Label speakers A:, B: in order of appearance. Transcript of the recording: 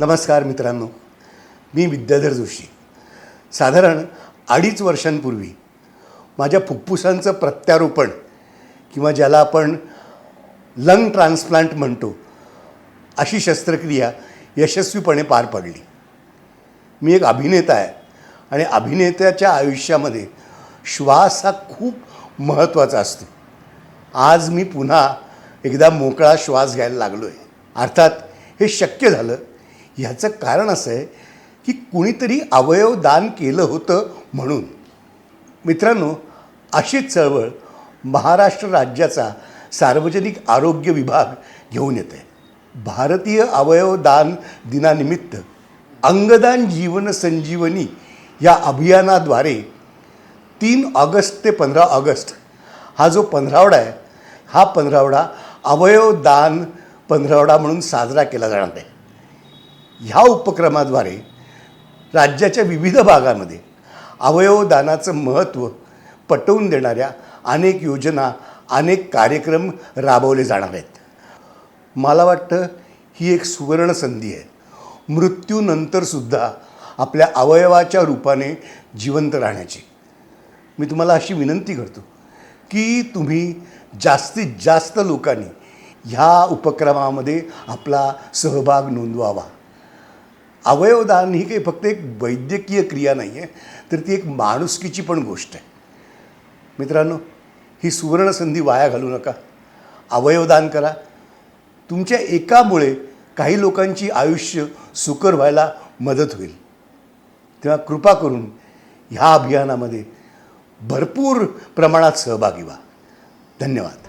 A: नमस्कार मित्रांनो मी विद्याधर जोशी. साधारण अडीच वर्षांपूर्वी माझ्या फुफ्फुसांचं प्रत्यारोपण किंवा ज्याला आपण लंग ट्रान्सप्लांट म्हणतो अशी शस्त्रक्रिया यशस्वीपणे पार पडली. मी एक अभिनेता आहे आणि अभिनेत्याच्या आयुष्यामध्ये श्वास हा खूप महत्त्वाचा असतो. आज मी पुन्हा एकदा मोकळा श्वास घ्यायला लागलो आहे अर्थात हे शक्य झालं ह्याचं कारण असं आहे की कुणीतरी अवयव दान केलं होतं म्हणून. मित्रांनो अशीच चळवळ महाराष्ट्र राज्याचा सार्वजनिक आरोग्य विभाग घेऊन येत. आहे भारतीय अवयव दान दिनानिमित्त अंगदान जीवन संजीवनी या अभियानाद्वारे तीन ऑगस्ट ते पंधरा ऑगस्ट हा जो पंधरावडा आहे हा पंधरावडा अवयव दान पंधरावडा म्हणून साजरा केला जाणार आहे. ह्या उपक्रमाद्वारे राज्याच्या विविध भागामध्ये अवयवदानाचं महत्त्व पटवून देणाऱ्या अनेक योजना अनेक कार्यक्रम राबवले जाणार आहेत. मला वाटतं ही एक सुवर्ण संधी आहे. मृत्यूनंतरसुद्धा आपल्या अवयवाच्या रूपाने जिवंत राहण्याची. मी तुम्हाला अशी विनंती करतो की तुम्ही जास्तीत जास्त लोकांनी ह्या उपक्रमामध्ये आपला सहभाग नोंदवावा. अवयवदान ही काही फक्त एक वैद्यकीय क्रिया नाही आहे तर ती एक माणुसकीची पण गोष्ट आहे. मित्रांनो ही सुवर्णसंधी वाया घालू नका. अवयवदान करा. तुमच्या एकामुळे काही लोकांची आयुष्य सुकर व्हायला मदत होईल. तेव्हा कृपा करून ह्या अभियानामध्ये भरपूर प्रमाणात सहभागी व्हा. धन्यवाद.